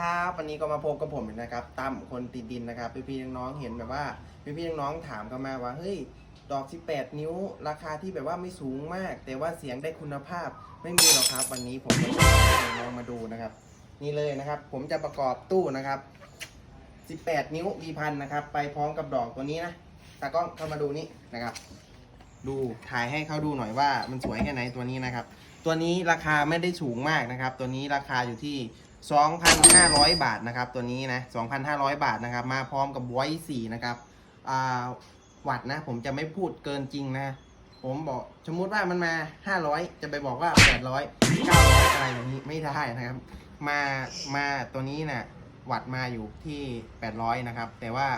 ครับ วันนี้ก็มาพบกับผมนะครับตั้มคนติดดินนะครับ พี่ๆน้องๆเห็นแบบว่า พี่ๆน้องๆถามกันมาว่าเฮ้ยดอก 18 นิ้ว ราคาที่แบบว่าไม่สูงมาก แต่ว่าเสียงได้คุณภาพไม่มีหรอกครับ วันนี้ผมจะให้น้องมาดูนะครับ นี่เลยนะครับ ผมจะประกอบตู้นะครับ 18 นิ้ว V พันนะครับ ไปพร้อมกับดอกตัวนี้นะตากล้องเข้ามาดูนี่นะครับ ดูถ่ายให้เขาดูหน่อยว่ามันสวยแค่ไหนตัวนี้นะครับ ตัวนี้ราคาไม่ได้สูงมากนะครับ ตัวนี้ราคาอยู่ที่ 2,500 บาทนะครับ ตัวนี้นะ 2,500 บาทนะครับ มาพร้อมกับไวสี่นะครับอ่าวัดนะ ผมจะไม่พูดเกินจริงนะ ผมบอกสมมุติว่ามันมา 500 จะไปบอกว่า 800 900 อะไรแบบนี้ไม่ได้นะครับ มามาตัวนี้นะ่ะวัดมาอยู่ที่ 800 นะครับ แต่ว่า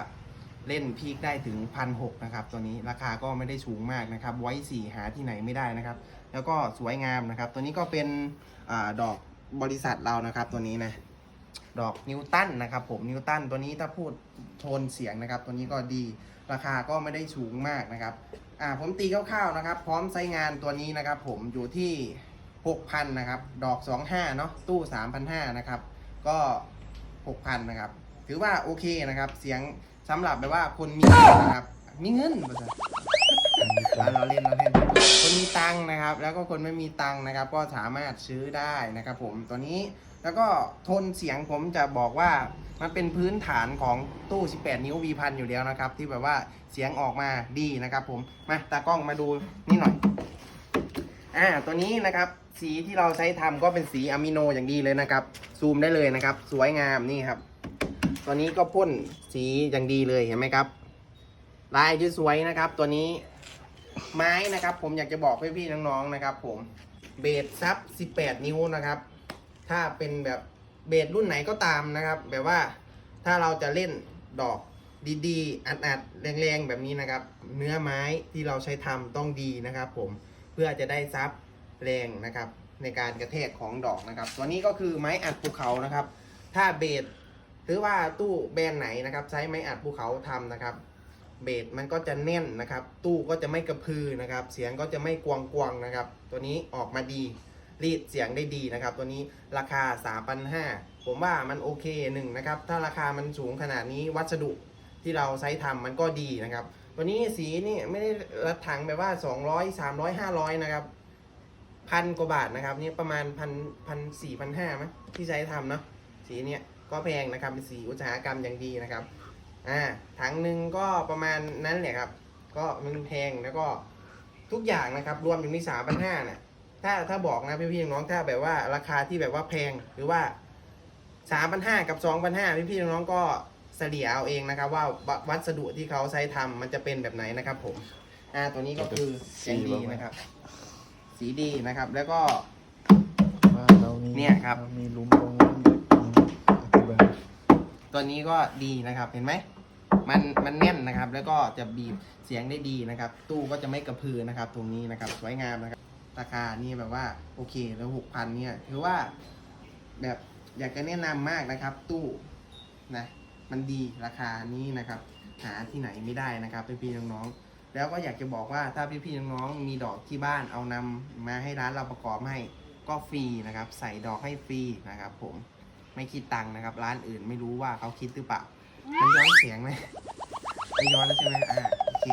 เล่นพีคได้ถึง 1,600 นะครับ ตัวนี้ราคาก็ไม่ได้สูงมากนะครับ ไว้สี่หาที่ไหนไม่ได้นะครับ แล้วก็สวยงามนะครับ ตัวนี้ก็เป็นอดอก บริษัทเรานะครับตัวนี้นะ ดอกนิวตันนะครับผมนิวตันตัวนี้ถ้าพูดโทนเสียงนะครับ ตัวนี้ก็ดีราคาก็ไม่ได้สูงมากนะครับอ่าผมตีคร่าวๆนะครับ พร้อมไซส์งานตัวนี้นะครับ ผมอยู่ที่6,000นะครับดอก 25เนาะตู้ 3,500นะครับก็6,000นะครับถือว่าโอเคนะครับ เสียงสำหรับแบบว่าคนมีเงินนะครับมีเงินภาษา อะเราเล่นเราเล่นคนมีตังค์นะครับ แล้วก็คนไม่มีตังค์นะครับ ก็สามารถซื้อได้นะครับ ผมตัวนี้แล้วก็โทนเสียงผมจะบอกว่ามันเป็นพื้นฐานของตู้ 18 นิ้ว V พันอยู่แล้วนะครับ ที่แบบว่าเสียงออกมาดีนะครับผมมาตากล้องมาดูนี่หน่อยอ่าตัวนี้นะครับสีที่เราใช้ทำก็เป็นสีอะมิโนอย่างดีเลยนะครับ ซูมได้เลยนะครับ สวยงามนี่ครับ ตัวนี้ก็พ่นสีอย่างดีเลยเห็นไหมครับ ลายที่สวยนะครับ ตัวนี้ ไม้นะครับ ผมอยากจะบอกพี่ๆน้องๆนะครับ ผมเบสซับ 18 นิ้วนะครับ ถ้าเป็นแบบเบสรุ่นไหนก็ตามนะครับ แบบว่าถ้าเราจะเล่นดอกดีๆ อัดๆ แรงๆ แบบนี้นะครับ เนื้อไม้ที่เราใช้ทำต้องดีนะครับ ผมเพื่อจะได้ซับแรงนะครับ ในการกระแทกของดอกนะครับ ตัวนี้ก็คือไม้อัดภูเขานะครับ ถ้าเบสหรือว่าตู้แบรนด์ไหนนะครับ ใช้ไม้อัดภูเขาทำนะครับ เบสมันก็จะแน่นนะครับ ตู้ก็จะไม่กระพือนะครับ เสียงก็จะไม่กวงกวงๆนะครับ ตัวนี้ออกมาดีรีดเสียงได้ดีนะครับ ตัวนี้ราคา 3,500 ผมว่ามันโอเคหนึ่งนะครับ ถ้าราคามันสูงขนาดนี้วัสดุที่เราใช้ทำมันก็ดีนะครับ ตัวนี้สีนี่ไม่ได้รัดถังแบบว่า 200 300 500 นะครับพันกว่าบาทนะครับนี่ประมาณพันพันสี่พันห้ามั้ยที่ใช้ทำเนาะสีเนี้ยก็แพงนะครับเป็นสีอุตสาหกรรมอย่างดีนะครับ อ่าถังหนึ่งก็ประมาณนั้นแหละครับ ก็มันแพงแล้วก็ทุกอย่างนะครับ รวมอยู่ในสามพันห้าเนี่ยถ้าถ้าบอกนะพี่ๆน้องๆถ้าแบบว่าราคาที่แบบว่าแพงหรือว่าสามพันห้ากับสองพันห้าพี่ๆน้องๆก็เฉลี่ยเอาเองนะครับ ว่าวัวัสดุที่เขาใช้ทำมันจะเป็นแบบไหนนะครับ ผม อ่าตัวนี้ก็คือเสียงดีนะครับ สีดีนะครับ แล้วก็ว่าเรามีเนี่ยครับเามีหลุมตรงนั้นอธิบาย ตัวนี้ก็ดีนะครับเห็นไหมมันมันแน่นนะครับ แล้วก็จะบีบเสียงได้ดีนะครับ ตู้ก็จะไม่กระพือนะครับ ตรงนี้นะครับสวยงามนะครับ ราคานี่แบบว่าโอเคแล้วหกพันเนี่ยถือว่าแบบอยากจะแนะนำมากนะครับ ตู้นะมันดีราคานี้นะครับ หาที่ไหนไม่ได้นะครับพี่ๆน้องๆแล้วก็อยากจะบอกว่าถ้าพี่ๆน้องๆมีดอกที่บ้านเอานำมาให้ร้านเราประกอบให้ก็ฟรีนะครับ ใส่ดอกให้ฟรีนะครับผม ไม่คิดตังค์นะครับ ร้านอื่นไม่รู้ว่าเขาคิดหรือเปล่า มันย้อนเสียงไหมไม่ย้อนแล้วใช่ไหมอ่าโอเค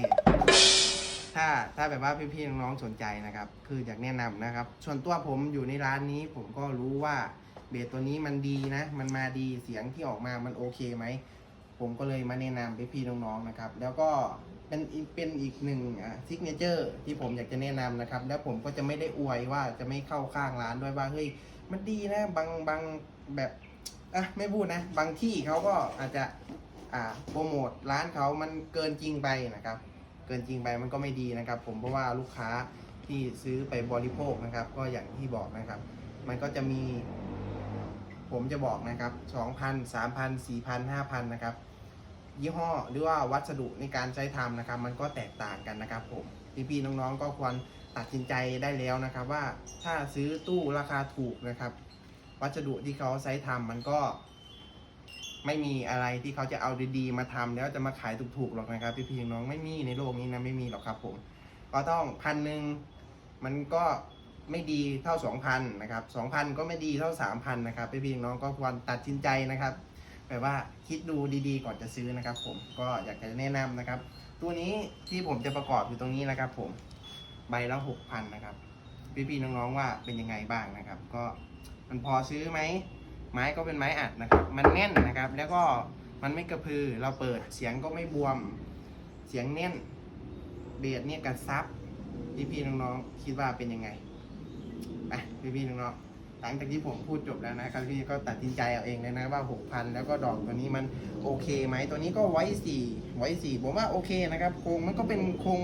ถ้าถ้าแบบว่าพี่ๆน้องๆสนใจนะครับ คืออยากแนะนำนะครับ ส่วนตัวผมอยู่ในร้านนี้ ผมก็รู้ว่าเบสตัวนี้มันดีนะ มันมาดีเสียงที่ออกมามันโอเคไหม ผมก็เลยมาแนะนำพี่ๆน้องๆนะครับ แล้วก็เป็นอีกเป็นอีกหนึ่งอ่าซิกเนเจอร์ที่ผมอยากจะแนะนำนะครับ แล้วผมก็จะไม่ได้อวยว่าจะไม่เข้าข้างร้านด้วยว่าเฮ้ยมันดีนะบางบางแบบ อะไม่พูดนะ บางที่เขาก็อาจจะอ่าโปรโมทร้านเขามันเกินจริงไปนะครับ เกินจริงไปมันก็ไม่ดีนะครับ ผมเพราะว่าลูกค้าที่ซื้อไปบริโภคนะครับ ก็อย่างที่บอกนะครับ มันก็จะมี ผมจะบอกนะครับ2,000 3,000 4,000 5,000นะครับยี่ห้อหรือว่าวัสดุในการใช้ทำนะครับ มันก็แตกต่างกันนะครับ ผมพี่ๆน้องๆก็ควรตัดสินใจได้แล้วนะครับ ว่าถ้าซื้อตู้ราคาถูกนะครับ วัสดุที่เขาใช้ทำมันก็ ไม่มีอะไรที่เขาจะเอาดีๆมาทำแล้วจะมาขายถูกๆหรอกนะครับ พี่ๆน้องๆไม่มีในโลกนี้นะไม่มีหรอกครับ ผม ก็ต้องพันหนึ่งมันก็ไม่ดีเท่า 2,000นะครับ2,000 ก็ไม่ดีเท่า 3,000นะครับพี่ๆน้องก็ควรตัดสินใจนะครับแบบว่าคิดดูดีๆ ก่อนจะซื้อนะครับ ผมก็อยากจะแนะนำนะครับ ตัวนี้ที่ผมจะประกอบอยู่ตรงนี้นะครับ ผมใบละ6,000นะครับพี่ๆน้องๆว่าเป็นยังไงบ้างนะครับ ก็ มันพอซื้อไหมไม้ก็เป็นไม้อัดนะครับ มันแน่นนะครับ แล้วก็มันไม่กระพือเราเปิดเสียงก็ไม่บวม เสียงแน่นเบียดเนี่ยกันซับพี่ๆน้องๆคิดว่าเป็นยังไงไปพี่ๆน้องๆหลังจากที่ผมพูดจบแล้วนะครับพี่ก็ตัดสินใจเอาเองเลยนะว่า6,000แล้วก็ดอกตัวนี้มันโอเคไหมตัวนี้ก็ไว้สี่ไว้สี่ผมว่าโอเคนะครับโครงมันก็เป็นโครง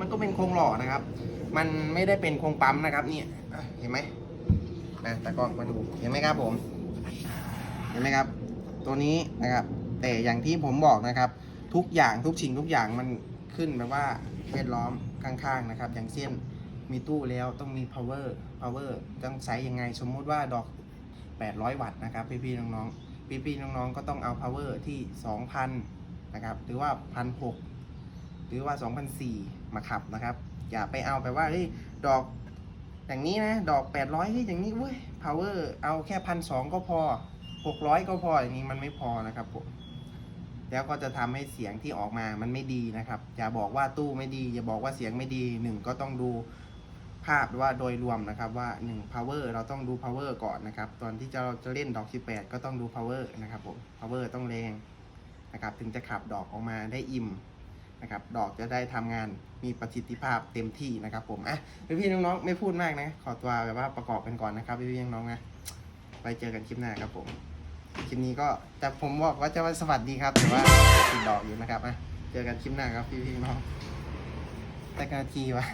มันก็เป็นโครงหล่อนะครับ มันไม่ได้เป็นโครงปั๊มนะครับ เนี่ยเห็นไหม นะตากล้องมาดูเห็นไหมครับผม เห็นไหมครับ ตัวนี้นะครับ แต่อย่างที่ผมบอกนะครับ ทุกอย่างทุกสิ่งทุกอย่างมันขึ้นแบบว่าเวทล้อมข้างๆนะครับ อย่างเช่นมีตู้แล้วต้องมี power power ต้องใช้ยังไงสมมุติว่าดอก 800 วัตต์นะครับ พี่ๆน้องๆพี่ๆน้องๆก็ต้องเอา power ที่ 2,000 นะครับ หรือว่า 1,600 หรือว่า2,004มาขับนะครับ อย่าไปเอาไปว่าเฮ้ยดอก อย่างนี้นะ ดอก 800เฮ้ยอย่างนี้เว้ย power เอาแค่พันสก็พอ 600 ก็พออย่างนี้มันไม่พอนะครับผมแล้วก็จะทำให้เสียงที่ออกมามันไม่ดีนะครับ อย่าบอกว่าตู้ไม่ดี อย่าบอกว่าเสียงไม่ดีหนึ่งก็ต้องดูภาพว่าโดยรวมนะครับว่าหนึ่ง power เราต้องดู power ก่อนนะครับ ตอนที่จะเราจะเล่นดอก 18 ก็ต้องดู power นะครับผม power ต้องแรงนะครับ ถึงจะขับดอกออกมาได้อิ่ม นะครับดอกจะได้ทำงานมีประสิทธิภาพเต็มที่นะครับผมอะพี่ๆน้องๆไม่พูดมากนะ ขอตัวแบบว่าประกอบกันก่อนนะครับพี่ๆน้องๆนะไปเจอกันคลิปหน้าครับผมคลิปนี้ก็แต่ผมบอกว่าจะว่าสวัสดีครับแต่ว่าติดดอกอยู่นะครับอะเจอกันคลิปหน้าครับพี่พี่น้องแต่กาทีวะ